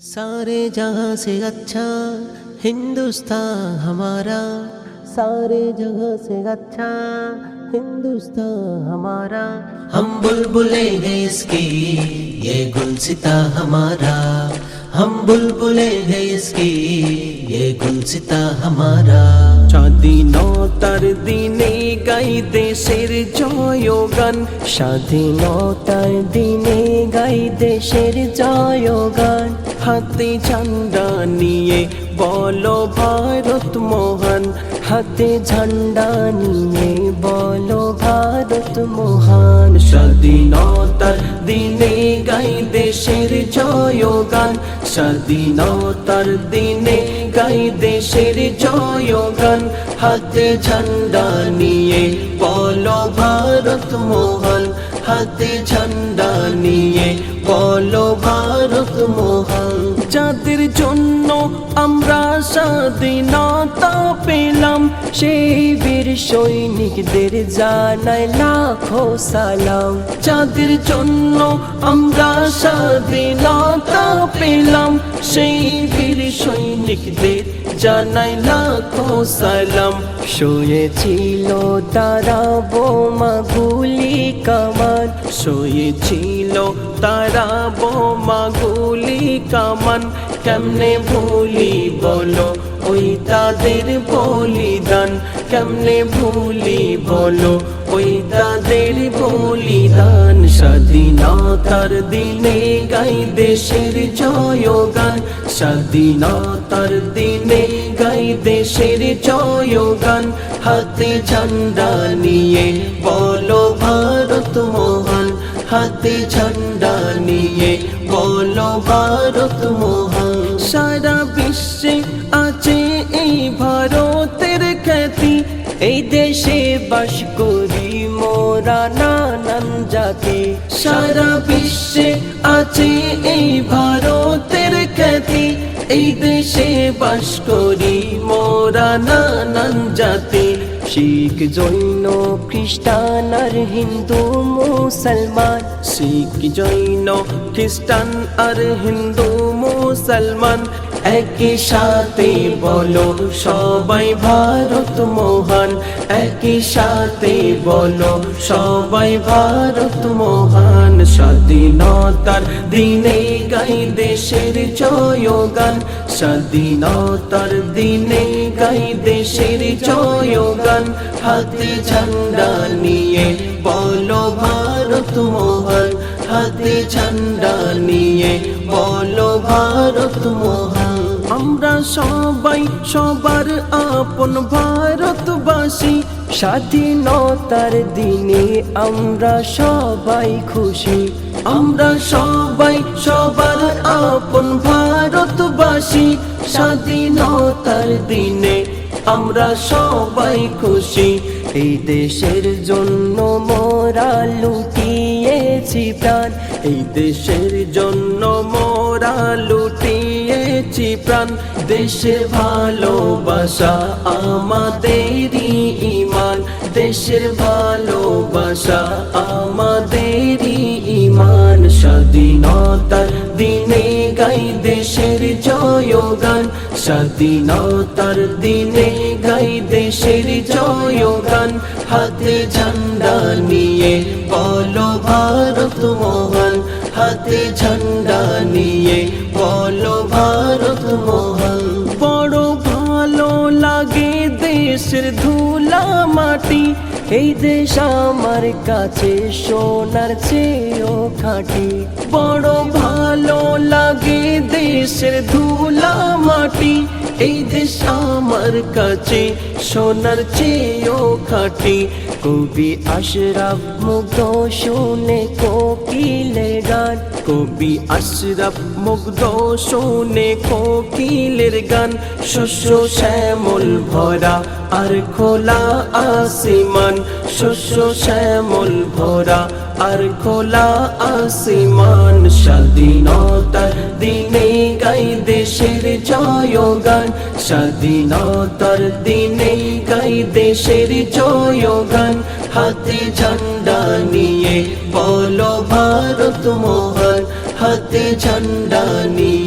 सारे जगह से अच्छा हिंदुस्तान हमारा। सारे जगह से अच्छा हिंदुस्तान हमारा। हम बुलबुलेंगे हैं इसकी, ये गुलसिता हमारा। हम बुलबुले हैं इसकी ये गुलसिता हमारा স্বাধীনতার দিনে গাই দেশের জয়গান স্বাধীনতার দিনে গাই দেশের জয়গান হাতে ঝান্ডা নিয়ে বলো ভারত মহান হাতে ঝান্ডা নিয়ে বলো ভারত মহান স্বাধীনতার দিনে গাই দেশের জয়গান, স্বাধীনতার দিনে গাই দেশের জয়গান। হাতে ঝান্ডা নিয়ে বলো ভারত মহান। হাতে ঝান্ডা নিয়ে বলো ভারত মহান। যাদের জন্য আমরা স্বাধীনতা পেলাম। সেই বীর সৈনিকদের জানাই লাখো সালাম। যাদের জন্য আমরা স্বাধীনতা পেলাম, সেই বীর সৈনিকদের জানাই লাখো সালাম। শুয়েছিল তারা বোমা গুলি কামান, শুয়েছিল তারা বোমা গুলি কামান। কেমনে ভুলি বলো ওই তাদের বলিদান কেমনে ভুলি বলো? ওই তাদের বলিদান স্বাধীনতার দিনে গাই দেশের জয়গান। স্বাধীনতার দিনে গাই দেশের জয়গান। হাতে ঝান্ডা নিয়ে বলো ভারত মহান। হাতে ঝান্ডা নিয়ে বলো ভারত মহান। সারা বিশ্বে আছে এই দেশে বাস করি মোরা নানান জাতি। সারা বিশ্বে আছে এই ভারতের খ্যাতি। এই দেশে বাস করি মোরা নানান জাতি। শিখ, জৈন, খ্রিস্টান আর হিন্দু, মুসলমান। শিখ, জৈন, খ্রিস্টান আর হিন্দু, মুসলমান। একই সাথে বলো, সবাই ভারত মহান। একই সাথে বলো, সবাই ভারত মহান। স্বাধীনতার দিনে গাই দেশের জয়গান। স্বাধীনতার দিনে গাই দেশের জয়গান। হাতে ঝান্ডা নিয়ে বলো, ভারত মহান। হাতে ঝান্ডা নিয়ে বলো, ভারত মহান। আমরা সবাই সবার আপন ভারতবাসী। স্বাধীনতার দিনে আমরা সবাই খুশি। আমরা সবাই সবার আপন ভারতবাসী। স্বাধীনতার দিনে আমরা সবাই খুশি। এই দেশের জন্য মোরা লুটিয়েছি প্রাণ। এই দেশের জন্য মোরা লুটিয়েছি প্রাণ। দেশের ভালোবাসা আমাদেরই ইমান দেশের ভালোবাসা আমাদেরই ইমান স্বাধীনতার দিনে গাই দেশের জয়গান। স্বাধীনতার দিনে গাই দেশের জয়গান। হাতে ঝান্ডা নিয়ে বলো ভারত মহান। হাতে ঝান্ডা নিয়ে বলো ভারত মহান বড় ভালো লাগে দেশের ধুলা মাটি। এই দেশ আমার কাছে সোনার চেয়েও খাঁটি। বড় ভালো লাগে দেশের ধুলা মাটি। এই দেশ আমার কাছে সোনার চেয়েও খাঁটি। কবি আশরাফ মুগ্ধ শুনে কোকিলের গান কবি আশরাফ মুগ্ধ শুনে কোকিলের গান। শস্য শ্যামল ভরা আর খোলা আসিমান। শস্য শ্যামল ভরা আর খোলা আসিমান। স্বাধীনতার দিনে গাই দেশের জয়গান। স্বাধীনতার দিনে গাই দেশের জয়গান। হাতে ঝান্ডা নিয়ে ভারত মহান হাতে ঝান্ডা নিয়ে।